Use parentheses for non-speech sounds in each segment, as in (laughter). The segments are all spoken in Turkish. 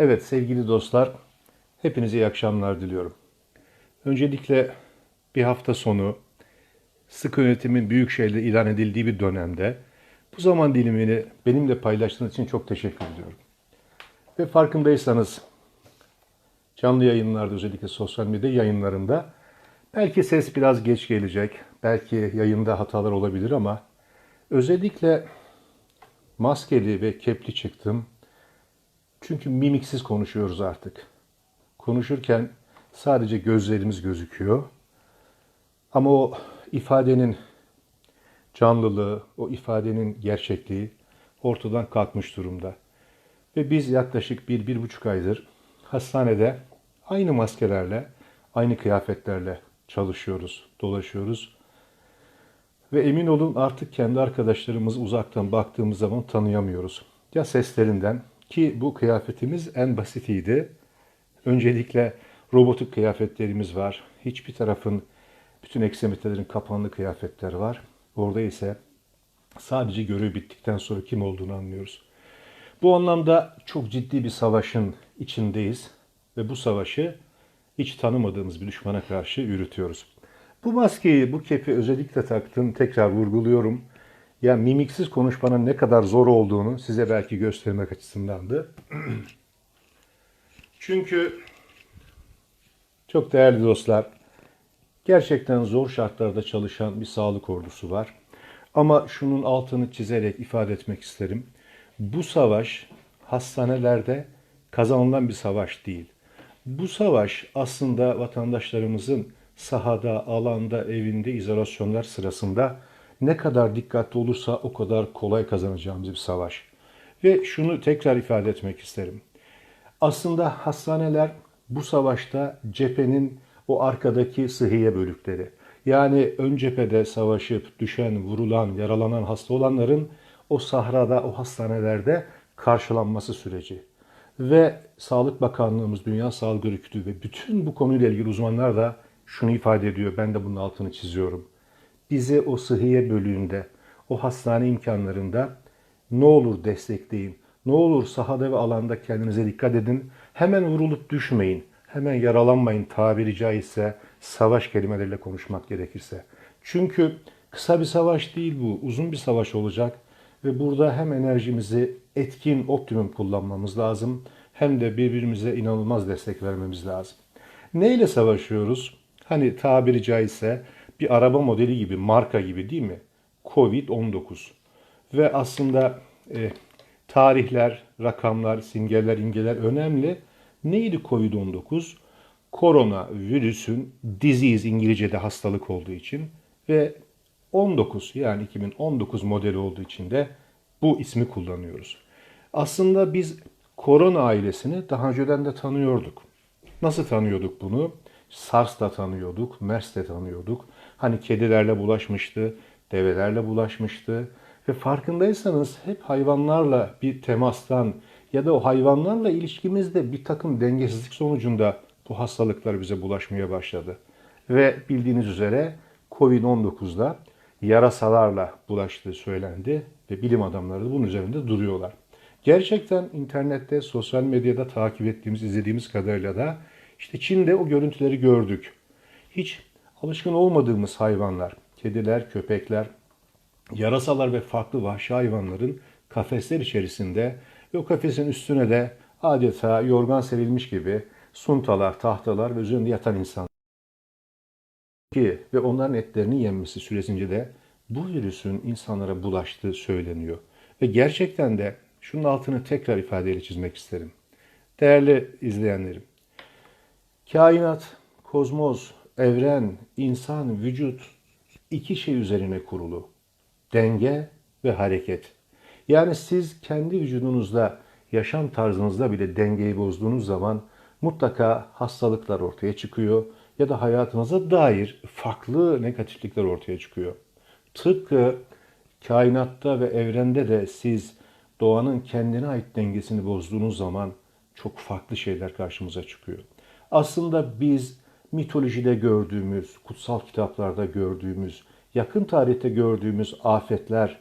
Evet sevgili dostlar, hepinize iyi akşamlar diliyorum. Öncelikle bir hafta sonu sıkı yönetimin büyük şeyle ilan edildiği bir dönemde bu zaman dilimini benimle paylaştığınız için çok teşekkür ediyorum. Ve farkındaysanız canlı yayınlarda özellikle sosyal medya yayınlarında belki ses biraz geç gelecek, belki yayında hatalar olabilir ama özellikle maskeli ve kepli çıktım. Çünkü mimiksiz konuşuyoruz artık. Konuşurken sadece gözlerimiz gözüküyor. Ama o ifadenin canlılığı, o ifadenin gerçekliği ortadan kalkmış durumda. Ve biz yaklaşık bir, bir buçuk aydır hastanede aynı maskelerle, aynı kıyafetlerle çalışıyoruz, dolaşıyoruz. Ve emin olun artık kendi arkadaşlarımızı uzaktan baktığımız zaman tanıyamıyoruz. Ya seslerinden ki bu kıyafetimiz en basitiydi. Öncelikle robotik kıyafetlerimiz var. Hiçbir tarafın, bütün eksemitelerin kapanlı kıyafetler var. Orada ise sadece görev bittikten sonra kim olduğunu anlıyoruz. Bu anlamda çok ciddi bir savaşın içindeyiz ve bu savaşı hiç tanımadığımız bir düşmana karşı yürütüyoruz. Bu maskeyi, bu kepi özellikle taktım, tekrar vurguluyorum. Ya mimiksiz konuşmanın ne kadar zor olduğunu size belki göstermek açısındandı. (clears throat) Çünkü çok değerli dostlar, gerçekten zor şartlarda çalışan bir sağlık ordusu var. Ama şunun altını çizerek ifade etmek isterim. Bu savaş hastanelerde kazanılan bir savaş değil. Bu savaş aslında vatandaşlarımızın sahada, alanda, evinde izolasyonlar sırasında ne kadar dikkatli olursa o kadar kolay kazanacağımız bir savaş. Ve şunu tekrar ifade etmek isterim. Aslında hastaneler bu savaşta cephenin o arkadaki sıhhiye bölükleri. Yani ön cephede savaşıp düşen, vurulan, yaralanan hasta olanların o sahrada, o hastanelerde karşılanması süreci. Ve Sağlık Bakanlığımız, Dünya Sağlık Örgütü ve bütün bu konuyla ilgili uzmanlar da şunu ifade ediyor. Ben de bunun altını çiziyorum. Bizi o sıhhiye bölüğünde, o hastane imkanlarında ne olur destekleyin. Ne olur sahada ve alanda kendinize dikkat edin. Hemen vurulup düşmeyin. Hemen yaralanmayın tabiri caizse savaş kelimeleriyle konuşmak gerekirse. Çünkü kısa bir savaş değil bu. Uzun bir savaş olacak. Ve burada hem enerjimizi etkin, optimum kullanmamız lazım. Hem de birbirimize inanılmaz destek vermemiz lazım. Neyle savaşıyoruz? Hani tabiri caizse bir araba modeli gibi, marka gibi değil mi? Covid-19. Ve aslında e, tarihler, rakamlar, simgeler, imgeler önemli. Neydi Covid-19? Korona virüsün disease İngilizce'de hastalık olduğu için ve 19 yani 2019 modeli olduğu için de bu ismi kullanıyoruz. Aslında biz korona ailesini daha önceden de tanıyorduk. Nasıl tanıyorduk bunu? SARS da tanıyorduk, MERS de tanıyorduk. Hani kedilerle bulaşmıştı, develerle bulaşmıştı. Ve farkındaysanız hep hayvanlarla bir temastan ya da o hayvanlarla ilişkimizde bir takım dengesizlik sonucunda bu hastalıklar bize bulaşmaya başladı. Ve bildiğiniz üzere Covid-19'da yarasalarla bulaştığı söylendi ve bilim adamları da bunun üzerinde duruyorlar. Gerçekten internette, sosyal medyada takip ettiğimiz, izlediğimiz kadarıyla da işte Çin'de o görüntüleri gördük. Hiç alışkın olmadığımız hayvanlar, kediler, köpekler, yarasalar ve farklı vahşi hayvanların kafesler içerisinde ve o kafesin üstüne de adeta yorgan serilmiş gibi suntalar, tahtalar ve üzerinde yatan insan ki ve onların etlerinin yenmesi süresince de bu virüsün insanlara bulaştığı söyleniyor. Ve gerçekten de şunun altını tekrar ifadeyle çizmek isterim. Değerli izleyenlerim, kainat, kozmos, evren, insan, vücut iki şey üzerine kurulu. Denge ve hareket. Yani siz kendi vücudunuzda, yaşam tarzınızda bile dengeyi bozduğunuz zaman mutlaka hastalıklar ortaya çıkıyor ya da hayatınıza dair farklı negatiflikler ortaya çıkıyor. Tıpkı kainatta ve evrende de siz doğanın kendine ait dengesini bozduğunuz zaman çok farklı şeyler karşımıza çıkıyor. Aslında biz mitolojide gördüğümüz, kutsal kitaplarda gördüğümüz, yakın tarihte gördüğümüz afetler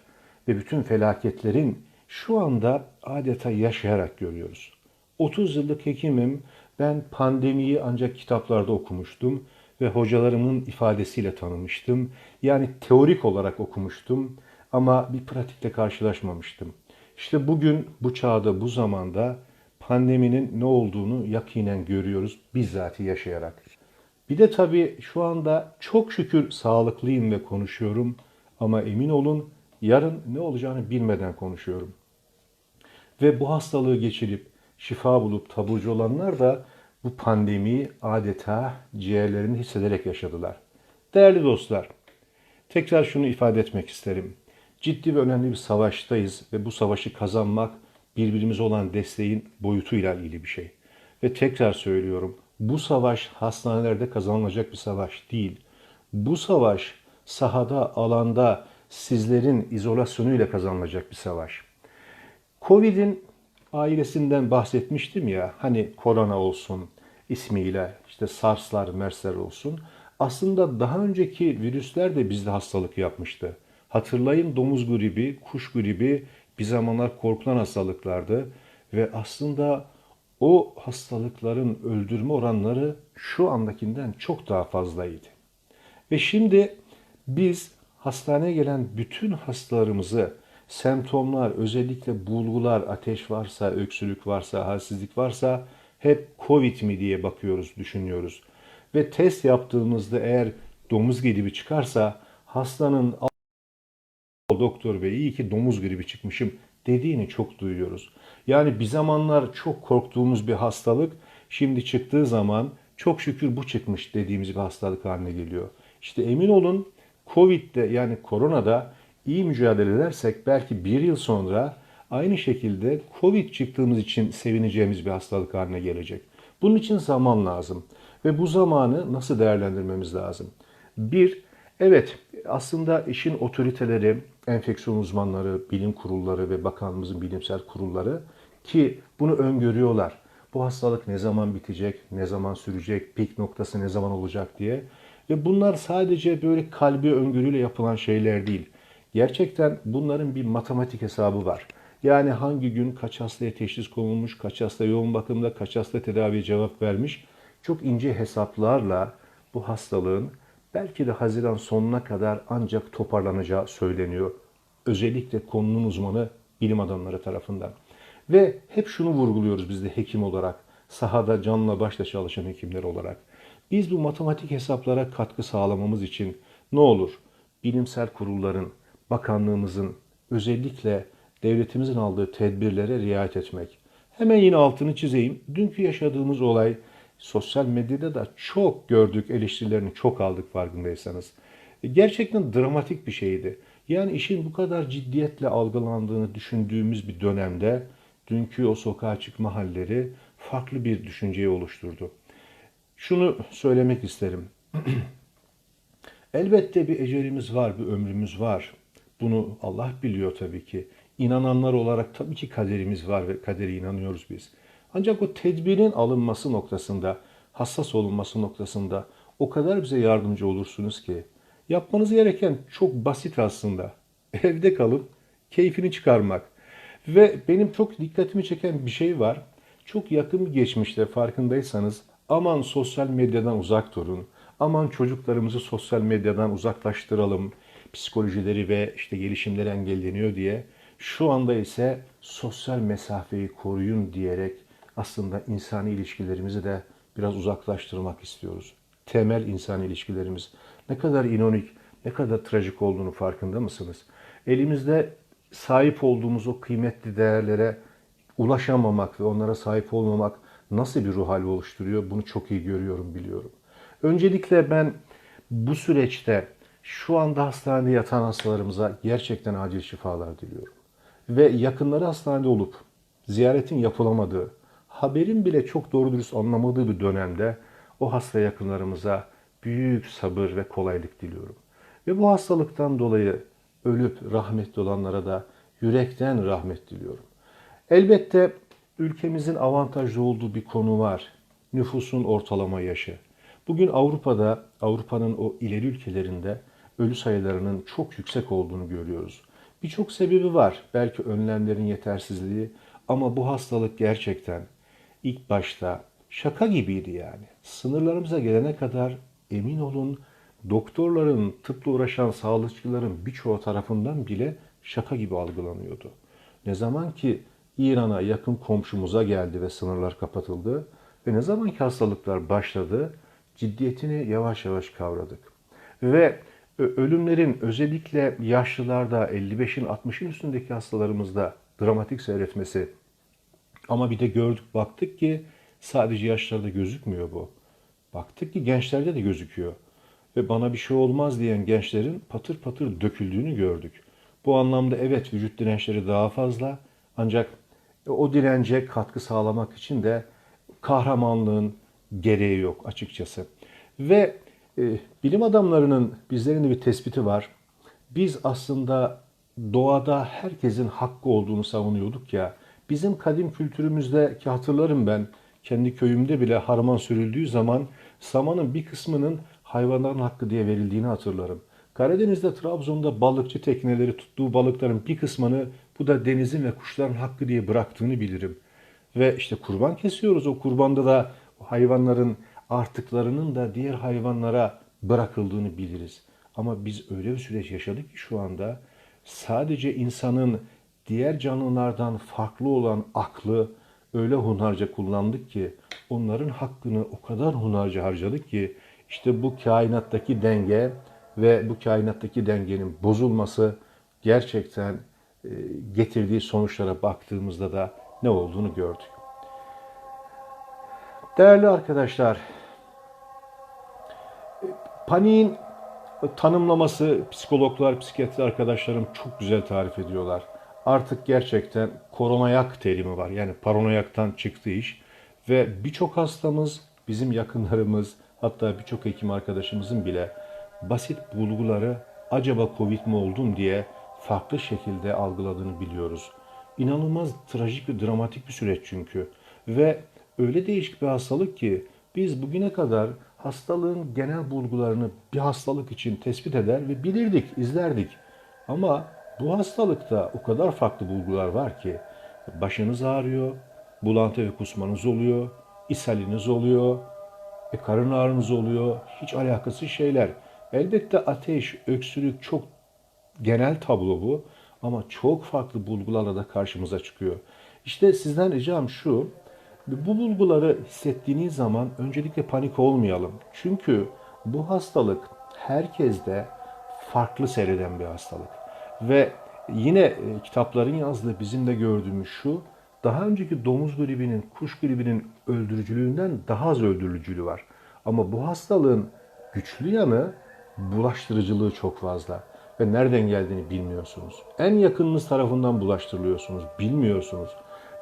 ve bütün felaketlerin şu anda adeta yaşayarak görüyoruz. 30 yıllık hekimim. Ben pandemiyi ancak kitaplarda okumuştum ve hocalarımın ifadesiyle tanımıştım. Yani teorik olarak okumuştum ama bir pratikte karşılaşmamıştım. İşte bugün bu çağda, bu zamanda pandeminin ne olduğunu yakinen görüyoruz bizzat yaşayarak. Bir de tabii şu anda çok şükür sağlıklıyım ve konuşuyorum ama emin olun yarın ne olacağını bilmeden konuşuyorum. Ve bu hastalığı geçirip şifa bulup taburcu olanlar da bu pandemiyi adeta ciğerlerini hissederek yaşadılar. Değerli dostlar, tekrar şunu ifade etmek isterim. Ciddi ve önemli bir savaştayız ve bu savaşı kazanmak birbirimize olan desteğin boyutuyla ilgili bir şey. Ve tekrar söylüyorum, bu savaş hastanelerde kazanılacak bir savaş değil. Bu savaş sahada, alanda sizlerin izolasyonuyla kazanılacak bir savaş. Covid'in ailesinden bahsetmiştim ya, hani korona olsun ismiyle, işte SARS'lar, MERS'ler olsun. Aslında daha önceki virüsler de bizde hastalık yapmıştı. Hatırlayın domuz gribi, kuş gribi bir zamanlar korkulan hastalıklardı ve aslında o hastalıkların öldürme oranları şu andakinden çok daha fazlaydı. Ve şimdi biz hastaneye gelen bütün hastalarımızı semptomlar, özellikle bulgular, ateş varsa, öksürük varsa, halsizlik varsa hep Covid mi diye bakıyoruz, düşünüyoruz. Ve test yaptığımızda eğer domuz gribi çıkarsa hastanın doktor bey iyi ki domuz gribi çıkmışım dediğini çok duyuyoruz. Yani bir zamanlar çok korktuğumuz bir hastalık şimdi çıktığı zaman çok şükür bu çıkmış dediğimiz bir hastalık haline geliyor. İşte emin olun Covid'de yani koronada iyi mücadele edersek belki bir yıl sonra aynı şekilde Covid çıktığımız için sevineceğimiz bir hastalık haline gelecek. Bunun için zaman lazım ve bu zamanı nasıl değerlendirmemiz lazım? Bir, evet aslında işin otoriteleri, enfeksiyon uzmanları, bilim kurulları ve bakanlığımızın bilimsel kurulları ki bunu öngörüyorlar. Bu hastalık ne zaman bitecek, ne zaman sürecek, pik noktası ne zaman olacak diye. Ve bunlar sadece böyle kalbi öngörüyle yapılan şeyler değil. Gerçekten bunların bir matematik hesabı var. Yani hangi gün kaç hastaya teşhis konulmuş, kaç hasta yoğun bakımda, kaç hasta tedaviye cevap vermiş. Çok ince hesaplarla bu hastalığın belki de Haziran sonuna kadar ancak toparlanacağı söyleniyor. Özellikle konunun uzmanı bilim adamları tarafından. Ve hep şunu vurguluyoruz biz de hekim olarak, sahada canla başla çalışan hekimler olarak. Biz bu matematik hesaplara katkı sağlamamız için ne olur? Bilimsel kurulların, bakanlığımızın, özellikle devletimizin aldığı tedbirlere riayet etmek. Hemen yine altını çizeyim. Dünkü yaşadığımız olay sosyal medyada da çok gördük, eleştirilerini çok aldık farkındaysanız. E, Gerçekten dramatik bir şeydi. Yani işin bu kadar ciddiyetle algılandığını düşündüğümüz bir dönemde dünkü o sokağa çıkma halleri farklı bir düşünceyi oluşturdu. Şunu söylemek isterim. (clears throat) Elbette bir ecelimiz var, bir ömrümüz var. Bunu Allah biliyor tabii ki. İnananlar olarak tabii ki kaderimiz var ve kadere inanıyoruz biz. Ancak o tedbirin alınması noktasında, hassas olunması noktasında o kadar bize yardımcı olursunuz ki yapmanız gereken çok basit aslında. (laughs) Evde kalıp keyfini çıkarmak. Ve benim çok dikkatimi çeken bir şey var. Çok yakın bir geçmişte farkındaysanız aman sosyal medyadan uzak durun. Aman çocuklarımızı sosyal medyadan uzaklaştıralım. Psikolojileri ve işte gelişimleri engelleniyor diye. Şu anda ise sosyal mesafeyi koruyun diyerek aslında insani ilişkilerimizi de biraz uzaklaştırmak istiyoruz. Temel insani ilişkilerimiz ne kadar inonik, ne kadar trajik olduğunu farkında mısınız? Elimizde sahip olduğumuz o kıymetli değerlere ulaşamamak ve onlara sahip olmamak nasıl bir ruh hali oluşturuyor bunu çok iyi görüyorum, biliyorum. Öncelikle ben bu süreçte şu anda hastanede yatan hastalarımıza gerçekten acil şifalar diliyorum. Ve yakınları hastanede olup ziyaretin yapılamadığı, haberin bile çok doğru dürüst anlamadığı bir dönemde o hasta yakınlarımıza büyük sabır ve kolaylık diliyorum. Ve bu hastalıktan dolayı ölüp rahmetli olanlara da yürekten rahmet diliyorum. Elbette ülkemizin avantajlı olduğu bir konu var. Nüfusun ortalama yaşı. Bugün Avrupa'da, Avrupa'nın o ileri ülkelerinde ölü sayılarının çok yüksek olduğunu görüyoruz. Birçok sebebi var. Belki önlemlerin yetersizliği ama bu hastalık gerçekten ilk başta şaka gibiydi yani. Sınırlarımıza gelene kadar emin olun doktorların, tıpla uğraşan sağlıkçıların birçoğu tarafından bile şaka gibi algılanıyordu. Ne zaman ki İran'a yakın komşumuza geldi ve sınırlar kapatıldı ve ne zaman ki hastalıklar başladı ciddiyetini yavaş yavaş kavradık. Ve ölümlerin özellikle yaşlılarda 55'in 60'ın üstündeki hastalarımızda dramatik seyretmesi ama bir de gördük baktık ki sadece yaşlarda gözükmüyor bu. Baktık ki gençlerde de gözüküyor. Ve bana bir şey olmaz diyen gençlerin patır patır döküldüğünü gördük. Bu anlamda evet vücut dirençleri daha fazla ancak o dirence katkı sağlamak için de kahramanlığın gereği yok açıkçası. Ve e, bilim adamlarının bizlerin de bir tespiti var. Biz aslında doğada herkesin hakkı olduğunu savunuyorduk ya. Bizim kadim kültürümüzde ki hatırlarım ben kendi köyümde bile harman sürüldüğü zaman samanın bir kısmının hayvanların hakkı diye verildiğini hatırlarım. Karadeniz'de, Trabzon'da balıkçı tekneleri tuttuğu balıkların bir kısmını bu da denizin ve kuşların hakkı diye bıraktığını bilirim. Ve işte kurban kesiyoruz. O kurbanda da hayvanların artıklarının da diğer hayvanlara bırakıldığını biliriz. Ama biz öyle bir süreç yaşadık ki şu anda sadece insanın diğer canlılardan farklı olan aklı öyle hunharca kullandık ki onların hakkını o kadar hunharca harcadık ki işte bu kainattaki denge ve bu kainattaki dengenin bozulması gerçekten e, getirdiği sonuçlara baktığımızda da ne olduğunu gördük. Değerli arkadaşlar, paniğin tanımlaması psikologlar, psikiyatri arkadaşlarım çok güzel tarif ediyorlar. Artık gerçekten koronayak terimi var. Yani paranoyaktan çıktı iş. Ve birçok hastamız, bizim yakınlarımız, hatta birçok hekim arkadaşımızın bile basit bulguları acaba Covid mi oldum diye farklı şekilde algıladığını biliyoruz. İnanılmaz trajik ve dramatik bir süreç çünkü. Ve öyle değişik bir hastalık ki biz bugüne kadar hastalığın genel bulgularını bir hastalık için tespit eder ve bilirdik, izlerdik. Ama bu hastalıkta o kadar farklı bulgular var ki başınız ağrıyor, bulantı ve kusmanız oluyor, ishaliniz oluyor, e, karın ağrınız oluyor, hiç alakası şeyler. Elbette ateş, öksürük çok genel tablo bu ama çok farklı bulgularla da karşımıza çıkıyor. İşte sizden ricam şu, bu bulguları hissettiğiniz zaman öncelikle panik olmayalım. Çünkü bu hastalık herkeste farklı seyreden bir hastalık. Ve yine e, kitapların yazdığı bizim de gördüğümüz şu, daha önceki domuz gribinin, kuş gribinin öldürücülüğünden daha az öldürücülüğü var. Ama bu hastalığın güçlü yanı bulaştırıcılığı çok fazla ve nereden geldiğini bilmiyorsunuz. En yakınınız tarafından bulaştırılıyorsunuz, bilmiyorsunuz.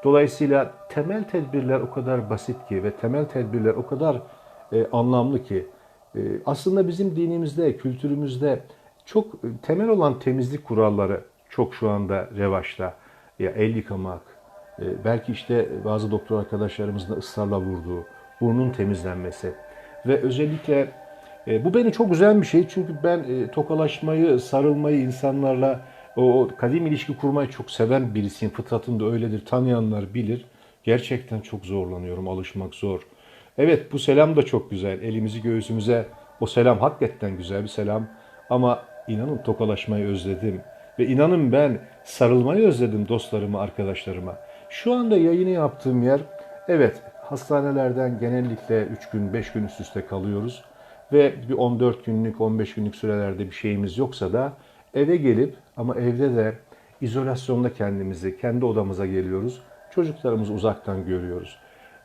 Dolayısıyla temel tedbirler o kadar basit ki ve temel tedbirler o kadar e, anlamlı ki e, aslında bizim dinimizde, kültürümüzde çok e, temel olan temizlik kuralları çok şu anda revaçta. Ya el yıkamak, e, belki işte bazı doktor arkadaşlarımızın da ısrarla vurduğu burnun temizlenmesi ve özellikle e, bu beni çok güzel bir şey çünkü ben tokalaşmayı, sarılmayı insanlarla o kadim ilişki kurmayı çok seven birisiyim. Fıtratım da öyledir. Tanıyanlar bilir. Gerçekten çok zorlanıyorum. Alışmak zor. Evet bu selam da çok güzel. Elimizi göğsümüze o selam hakikaten güzel bir selam. Ama inanın tokalaşmayı özledim. Ve inanın ben sarılmayı özledim dostlarıma, arkadaşlarıma. Şu anda yayını yaptığım yer, evet hastanelerden genellikle 3 gün, 5 gün üst üste kalıyoruz. Ve bir 14 günlük, 15 günlük sürelerde bir şeyimiz yoksa da eve gelip ama evde de izolasyonda kendimizi, kendi odamıza geliyoruz. Çocuklarımızı uzaktan görüyoruz.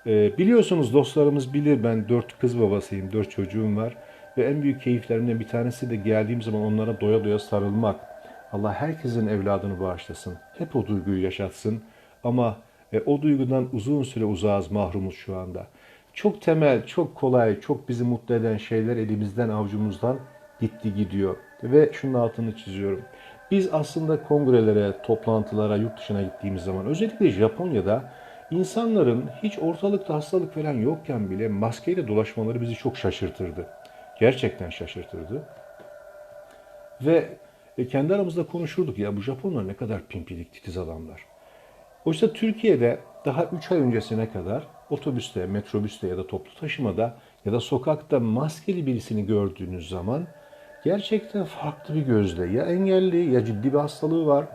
Ee, biliyorsunuz dostlarımız bilir ben dört kız babasıyım, dört çocuğum var. Ve en büyük keyiflerimden bir tanesi de geldiğim zaman onlara doya doya sarılmak. Allah herkesin evladını bağışlasın. Hep o duyguyu yaşatsın. Ama e, o duygudan uzun süre uzağız, mahrumuz şu anda. Çok temel, çok kolay, çok bizi mutlu eden şeyler elimizden, avucumuzdan gitti gidiyor. Ve şunun altını çiziyorum. Biz aslında kongrelere, toplantılara, yurt dışına gittiğimiz zaman özellikle Japonya'da insanların hiç ortalıkta hastalık falan yokken bile maskeyle dolaşmaları bizi çok şaşırtırdı. Gerçekten şaşırtırdı. Ve e, kendi aramızda konuşurduk ya bu Japonlar ne kadar pimpilik titiz adamlar. Oysa Türkiye'de daha 3 ay öncesine kadar otobüste, metrobüste ya da toplu taşımada ya da sokakta maskeli birisini gördüğünüz zaman gerçekten farklı bir gözle ya engelli ya ciddi bir hastalığı var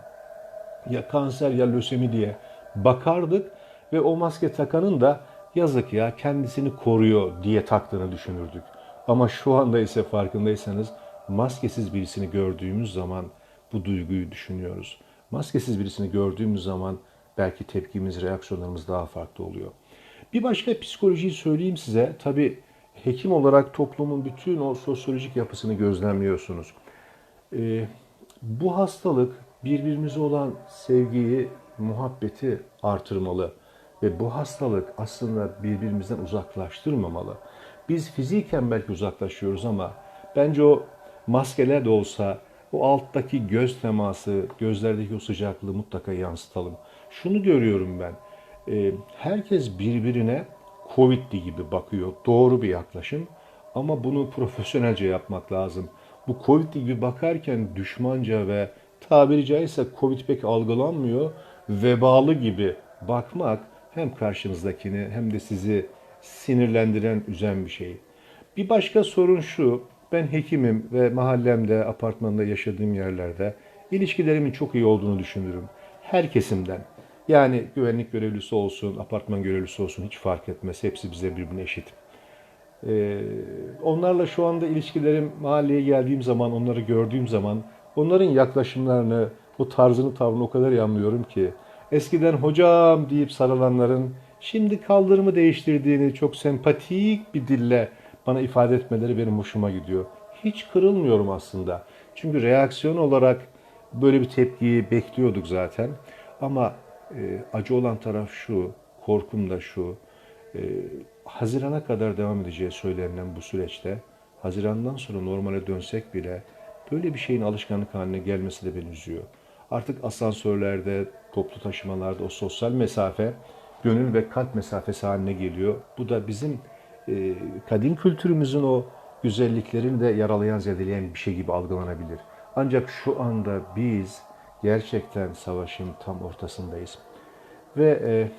ya kanser ya lösemi diye bakardık ve o maske takanın da yazık ya kendisini koruyor diye taktığını düşünürdük. Ama şu anda ise farkındaysanız maskesiz birisini gördüğümüz zaman bu duyguyu düşünüyoruz. Maskesiz birisini gördüğümüz zaman belki tepkimiz, reaksiyonlarımız daha farklı oluyor. Bir başka psikolojiyi söyleyeyim size. Tabii hekim olarak toplumun bütün o sosyolojik yapısını gözlemliyorsunuz. Ee, bu hastalık birbirimize olan sevgiyi, muhabbeti artırmalı ve bu hastalık aslında birbirimizden uzaklaştırmamalı. Biz fiziken belki uzaklaşıyoruz ama bence o maskeler de olsa o alttaki göz teması, gözlerdeki o sıcaklığı mutlaka yansıtalım. Şunu görüyorum ben. e, Herkes birbirine Covid'li gibi bakıyor. Doğru bir yaklaşım. Ama bunu profesyonelce yapmak lazım. Bu Covid'li gibi bakarken düşmanca ve tabiri caizse Covid pek algılanmıyor. Vebalı gibi bakmak hem karşınızdakini hem de sizi sinirlendiren, üzen bir şey. Bir başka sorun şu. Ben hekimim ve mahallemde, apartmanda yaşadığım yerlerde ilişkilerimin çok iyi olduğunu düşünürüm. Her kesimden. Yani güvenlik görevlisi olsun, apartman görevlisi olsun hiç fark etmez. Hepsi bize birbirine eşit. Ee, onlarla şu anda ilişkilerim mahalleye geldiğim zaman, onları gördüğüm zaman onların yaklaşımlarını, bu tarzını, tavrını o kadar iyi anlıyorum ki eskiden hocam deyip sarılanların şimdi kaldırımı değiştirdiğini çok sempatik bir dille bana ifade etmeleri benim hoşuma gidiyor. Hiç kırılmıyorum aslında. Çünkü reaksiyon olarak böyle bir tepkiyi bekliyorduk zaten. Ama e, acı olan taraf şu, korkum da şu. E, Hazirana kadar devam edeceği söylenilen bu süreçte, Haziran'dan sonra normale dönsek bile böyle bir şeyin alışkanlık haline gelmesi de beni üzüyor. Artık asansörlerde, toplu taşımalarda o sosyal mesafe gönül ve kalp mesafesi haline geliyor. Bu da bizim e, kadim kültürümüzün o güzelliklerini de yaralayan, zedeleyen bir şey gibi algılanabilir. Ancak şu anda biz gerçekten savaşın tam ortasındayız. Ve e,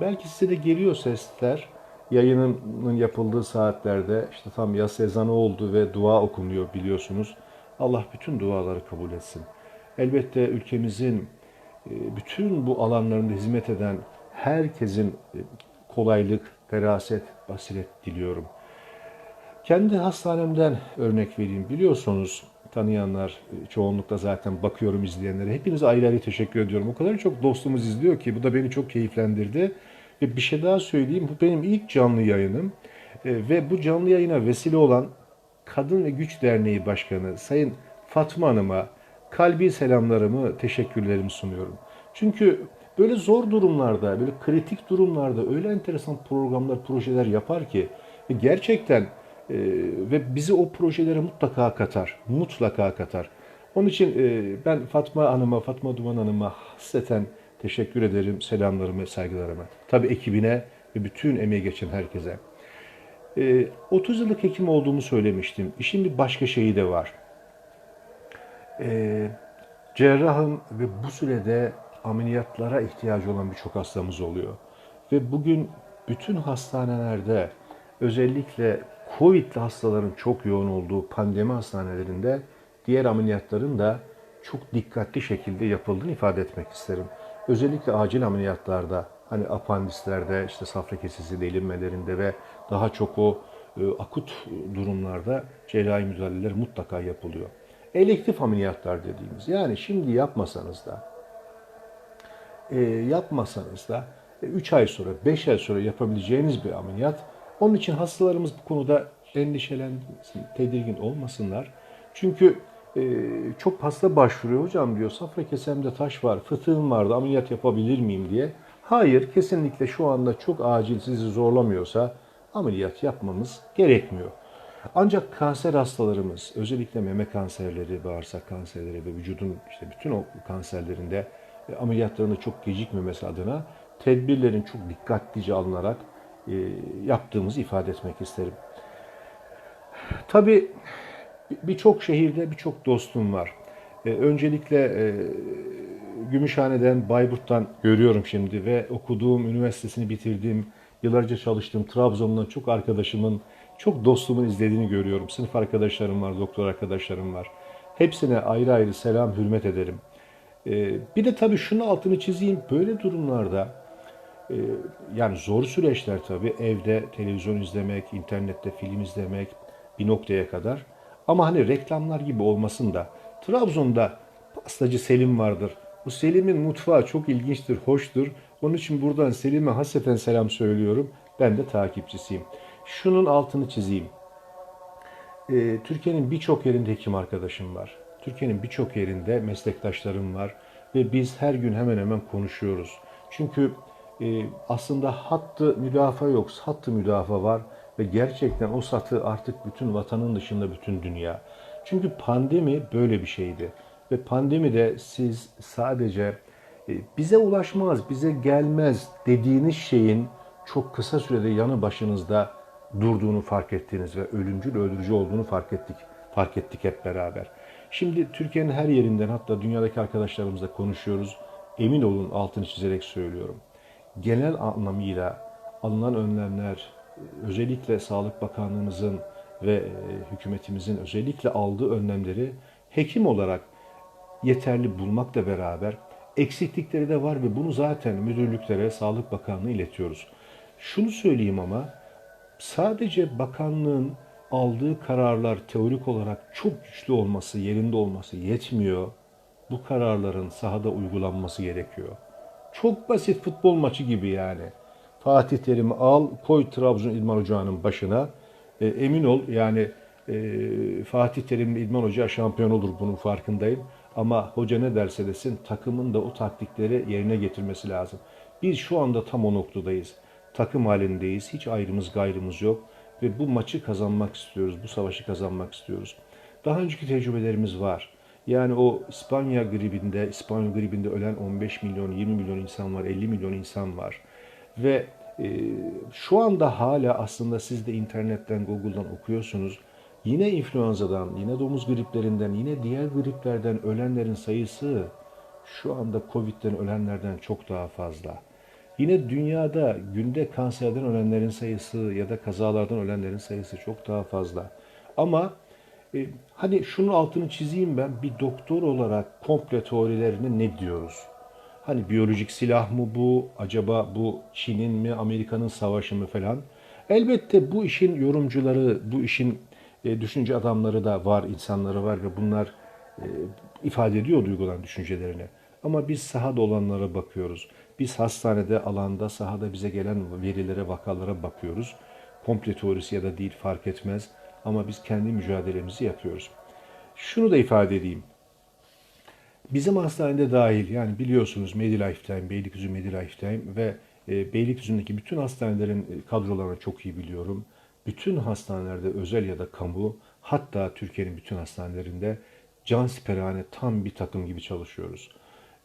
belki size de geliyor sesler. Yayının yapıldığı saatlerde işte tam yas ezanı oldu ve dua okunuyor biliyorsunuz. Allah bütün duaları kabul etsin. Elbette ülkemizin e, bütün bu alanlarında hizmet eden herkesin e, kolaylık, feraset, basiret diliyorum. Kendi hastanemden örnek vereyim. Biliyorsunuz tanıyanlar e, çoğunlukla zaten bakıyorum izleyenlere. Hepinize ayrı ayrı teşekkür ediyorum. O kadar çok dostumuz izliyor ki bu da beni çok keyiflendirdi. Ve bir şey daha söyleyeyim. Bu benim ilk canlı yayınım. E, Ve bu canlı yayına vesile olan Kadın ve Güç Derneği Başkanı Sayın Fatma Hanım'a kalbi selamlarımı, teşekkürlerimi sunuyorum. Çünkü böyle zor durumlarda, böyle kritik durumlarda öyle enteresan programlar, projeler yapar ki gerçekten e, ve bizi o projelere mutlaka katar, mutlaka katar. Onun için e, ben Fatma Hanım'a, Fatma Duman Hanım'a hasreten teşekkür ederim, selamlarımı, saygılarımı. Tabii ekibine ve bütün emeği geçen herkese. E, 30 yıllık hekim olduğumu söylemiştim. İşin bir başka şeyi de var. E, cerrahım ve bu sürede ameliyatlara ihtiyacı olan birçok hastamız oluyor. Ve bugün bütün hastanelerde özellikle Covid'li hastaların çok yoğun olduğu pandemi hastanelerinde diğer ameliyatların da çok dikkatli şekilde yapıldığını ifade etmek isterim. Özellikle acil ameliyatlarda hani apandislerde işte safra kesesi delinmelerinde ve daha çok o e, akut durumlarda cerrahi müdahaleler mutlaka yapılıyor. Elektif ameliyatlar dediğimiz yani şimdi yapmasanız da e, yapmasanız da 3 ay sonra 5 ay sonra yapabileceğiniz bir ameliyat. Onun için hastalarımız bu konuda endişelensin, tedirgin olmasınlar. Çünkü e, çok hasta başvuruyor hocam diyor safra kesemde taş var, fıtığım vardı ameliyat yapabilir miyim diye. Hayır kesinlikle şu anda çok acil sizi zorlamıyorsa ameliyat yapmamız gerekmiyor. Ancak kanser hastalarımız, özellikle meme kanserleri, bağırsak kanserleri ve vücudun işte bütün o kanserlerinde e, ameliyatlarında çok gecikmemesi adına tedbirlerin çok dikkatlice alınarak e, yaptığımızı ifade etmek isterim. Tabii birçok şehirde birçok dostum var. E, öncelikle e, Gümüşhane'den, Bayburt'tan görüyorum şimdi ve okuduğum, üniversitesini bitirdiğim, yıllarca çalıştığım Trabzon'dan çok arkadaşımın, çok dostumun izlediğini görüyorum. Sınıf arkadaşlarım var, doktor arkadaşlarım var. Hepsine ayrı ayrı selam, hürmet ederim. Ee, bir de tabii şunu altını çizeyim. Böyle durumlarda e, yani zor süreçler tabii. Evde televizyon izlemek, internette film izlemek bir noktaya kadar. Ama hani reklamlar gibi olmasın da Trabzon'da pastacı Selim vardır. Bu Selim'in mutfağı çok ilginçtir, hoştur. Onun için buradan Selim'e hasreten selam söylüyorum. Ben de takipçisiyim. Şunun altını çizeyim. Ee, Türkiye'nin birçok yerinde hekim arkadaşım var. Türkiye'nin birçok yerinde meslektaşlarım var ve biz her gün hemen hemen konuşuyoruz. Çünkü e, aslında hattı müdafaa yok, hattı müdafaa var ve gerçekten o satı artık bütün vatanın dışında bütün dünya. Çünkü pandemi böyle bir şeydi ve pandemide siz sadece e, bize ulaşmaz, bize gelmez dediğiniz şeyin çok kısa sürede yanı başınızda durduğunu fark ettiniz ve ölümcül öldürücü olduğunu fark ettik. Fark ettik hep beraber. Şimdi Türkiye'nin her yerinden hatta dünyadaki arkadaşlarımızla konuşuyoruz. Emin olun altını çizerek söylüyorum. Genel anlamıyla alınan önlemler özellikle Sağlık Bakanlığımızın ve e, hükümetimizin özellikle aldığı önlemleri hekim olarak yeterli bulmakla beraber eksiklikleri de var ve bunu zaten müdürlüklere, Sağlık Bakanlığı iletiyoruz. Şunu söyleyeyim ama sadece bakanlığın aldığı kararlar teorik olarak çok güçlü olması, yerinde olması yetmiyor. Bu kararların sahada uygulanması gerekiyor. Çok basit futbol maçı gibi yani. Fatih Terim'i al, koy Trabzon İdman Ocağı'nın başına. E, emin ol yani e, Fatih Terim'le İdman Hoca şampiyon olur bunun farkındayım. Ama hoca ne derse desin takımın da o taktikleri yerine getirmesi lazım. Biz şu anda tam o noktadayız. Takım halindeyiz. Hiç ayrımız gayrımız yok. Ve bu maçı kazanmak istiyoruz. Bu savaşı kazanmak istiyoruz. Daha önceki tecrübelerimiz var. Yani o İspanya gribinde, İspanya gribinde ölen 15 milyon, 20 milyon insan var, 50 milyon insan var. Ve e, şu anda hala aslında siz de internetten, Google'dan okuyorsunuz. Yine influenzadan, yine domuz griplerinden, yine diğer griplerden ölenlerin sayısı şu anda Covid'den ölenlerden çok daha fazla. Yine dünyada günde kanserden ölenlerin sayısı ya da kazalardan ölenlerin sayısı çok daha fazla. Ama e, hani şunun altını çizeyim ben bir doktor olarak komple teorilerine ne diyoruz? Hani biyolojik silah mı bu? Acaba bu Çin'in mi, Amerika'nın savaşı mı falan? Elbette bu işin yorumcuları, bu işin e, düşünce adamları da var, insanları var ve bunlar e, ifade ediyor duygulan düşüncelerini. Ama biz sahada olanlara bakıyoruz. Biz hastanede, alanda, sahada bize gelen verilere, vakalara bakıyoruz. Komple teorisi ya da değil fark etmez. Ama biz kendi mücadelemizi yapıyoruz. Şunu da ifade edeyim. Bizim hastanede dahil yani biliyorsunuz Medilifetime, Beylikdüzü Medilifetime ve e, Beylikdüzü'ndeki bütün hastanelerin e, kadrolarını çok iyi biliyorum. Bütün hastanelerde özel ya da kamu hatta Türkiye'nin bütün hastanelerinde can siperhane tam bir takım gibi çalışıyoruz.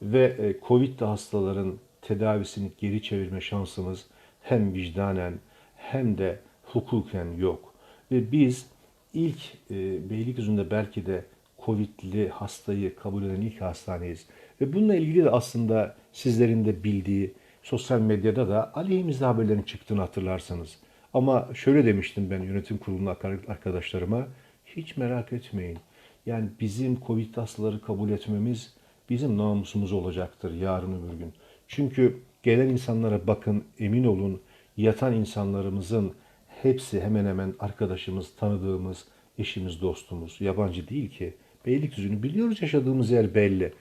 Ve e, Covid'li hastaların tedavisini geri çevirme şansımız hem vicdanen hem de hukuken yok. Ve biz ilk e, Beylikdüzü'nde belki de Covid'li hastayı kabul eden ilk hastaneyiz. Ve bununla ilgili de aslında sizlerin de bildiği sosyal medyada da aleyhimizde haberlerin çıktığını hatırlarsanız. Ama şöyle demiştim ben yönetim kuruluna arkadaşlarıma, hiç merak etmeyin. Yani bizim Covid hastaları kabul etmemiz bizim namusumuz olacaktır yarın öbür gün. Çünkü gelen insanlara bakın emin olun yatan insanlarımızın hepsi hemen hemen arkadaşımız, tanıdığımız, eşimiz, dostumuz. Yabancı değil ki. Beylikdüzü'nü biliyoruz yaşadığımız yer belli.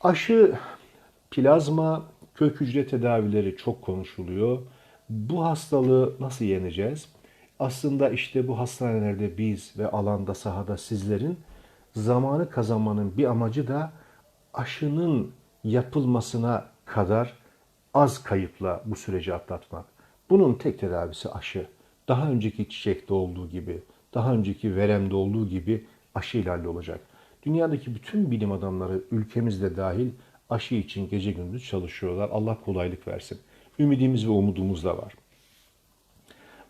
Aşı, plazma, kök hücre tedavileri çok konuşuluyor. Bu hastalığı nasıl yeneceğiz? Aslında işte bu hastanelerde biz ve alanda sahada sizlerin zamanı kazanmanın bir amacı da aşının yapılmasına kadar az kayıpla bu süreci atlatmak. Bunun tek tedavisi aşı. Daha önceki çiçekte olduğu gibi, daha önceki veremde olduğu gibi aşı ile olacak. Dünyadaki bütün bilim adamları ülkemizde dahil aşı için gece gündüz çalışıyorlar. Allah kolaylık versin. Ümidimiz ve umudumuz da var.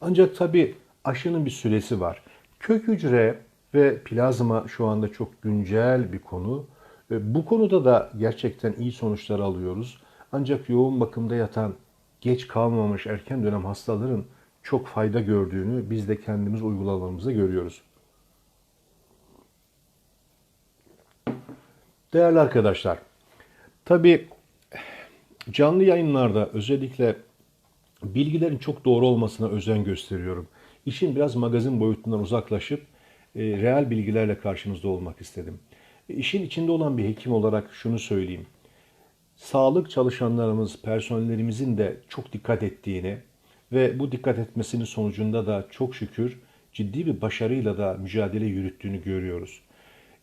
Ancak tabii aşının bir süresi var. Kök hücre ve plazma şu anda çok güncel bir konu. Bu konuda da gerçekten iyi sonuçlar alıyoruz. Ancak yoğun bakımda yatan geç kalmamış erken dönem hastaların çok fayda gördüğünü biz de kendimiz uygulamamızda görüyoruz. Değerli arkadaşlar, tabii canlı yayınlarda özellikle bilgilerin çok doğru olmasına özen gösteriyorum. İşin biraz magazin boyutundan uzaklaşıp e, reel bilgilerle karşınızda olmak istedim. E, işin içinde olan bir hekim olarak şunu söyleyeyim. Sağlık çalışanlarımız, personellerimizin de çok dikkat ettiğini ve bu dikkat etmesinin sonucunda da çok şükür ciddi bir başarıyla da mücadele yürüttüğünü görüyoruz.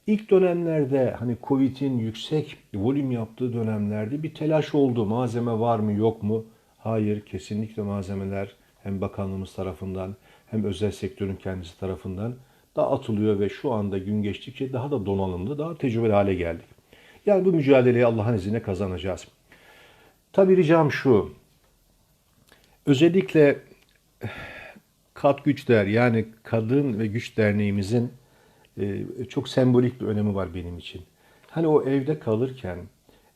İlk dönemlerde hani Covid'in yüksek volüm yaptığı dönemlerde bir telaş oldu. Malzeme var mı yok mu? Hayır, kesinlikle malzemeler hem bakanlığımız tarafından hem özel sektörün kendisi tarafından dağıtılıyor ve şu anda gün geçtikçe daha da donanımlı, daha tecrübeli hale geldik. Yani bu mücadeleyi Allah'ın izniyle kazanacağız. Tabii ricam şu. Özellikle Kat Güç Der yani Kadın ve Güç Derneğimizin e, çok sembolik bir önemi var benim için. Hani o evde kalırken,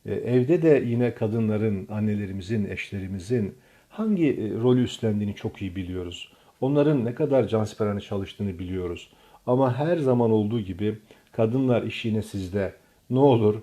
e, evde de yine kadınların, annelerimizin, eşlerimizin hangi e, rolü üstlendiğini çok iyi biliyoruz. Onların ne kadar cansiperane çalıştığını biliyoruz. Ama her zaman olduğu gibi kadınlar iş yine sizde. Ne olur